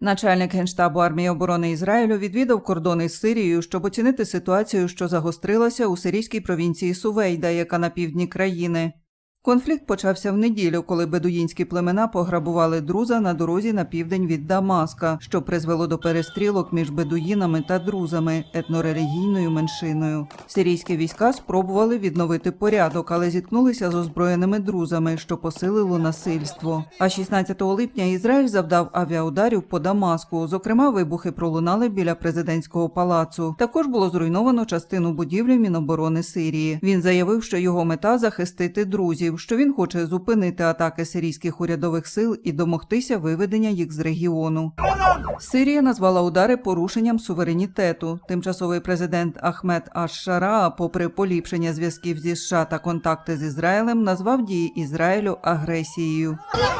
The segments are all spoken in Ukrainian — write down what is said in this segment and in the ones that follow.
Начальник генштабу армії оборони Ізраїлю відвідав кордони з Сирією, щоб оцінити ситуацію, що загострилася у сирійській провінції Сувейда, яка на півдні країни. Конфлікт почався в неділю, коли бедуїнські племена пограбували друза на дорозі на південь від Дамаска, що призвело до перестрілок між бедуїнами та друзами, етнорелігійною меншиною. Сирійські війська спробували відновити порядок, але зіткнулися з озброєними друзами, що посилило насильство. А 16 липня Ізраїль завдав авіаударів по Дамаску. Зокрема, вибухи пролунали біля президентського палацу. Також було зруйновано частину будівлі Міноборони Сирії. Він заявив, що його мета захистити друзів, що він хоче зупинити атаки сирійських урядових сил і домогтися виведення їх з регіону. Сирія назвала удари порушенням суверенітету. Тимчасовий президент Ахмед Аш-Шараа, попри поліпшення зв'язків зі США та контакти з Ізраїлем, назвав дії Ізраїлю агресією.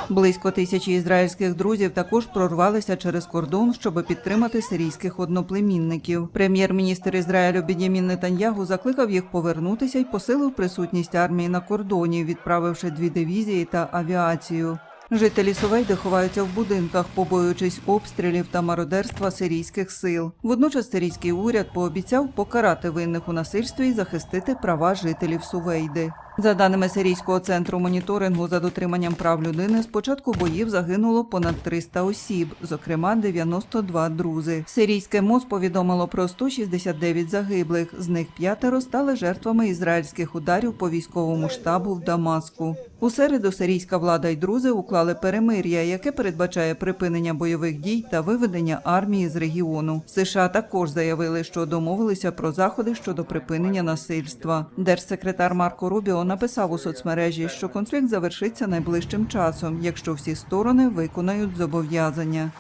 Близько тисячі ізраїльських друзів також прорвалися через кордон, щоб підтримати сирійських одноплемінників. Прем'єр-міністр Ізраїлю Бідямін Нетаньягу закликав їх повернутися й посилив присутність армії на кордоні, відправивши дві дивізії та авіацію. Жителі Сувейди ховаються в будинках, побоюючись обстрілів та мародерства сирійських сил. Водночас сирійський уряд пообіцяв покарати винних у насильстві і захистити права жителів Сувейди. За даними сирійського центру моніторингу за дотриманням прав людини, з початку боїв загинуло понад 300 осіб, зокрема 92 друзи. Сирійське МОЗ повідомило про 169 загиблих. З них п'ятеро стали жертвами ізраїльських ударів по військовому штабу в Дамаску. У середу сирійська влада й друзи уклали перемир'я, яке передбачає припинення бойових дій та виведення армії з регіону. США також заявили, що домовилися про заходи щодо припинення насильства. Держсекретар Марко Рубіо написав у соцмережі, що конфлікт завершиться найближчим часом, якщо всі сторони виконають зобов'язання.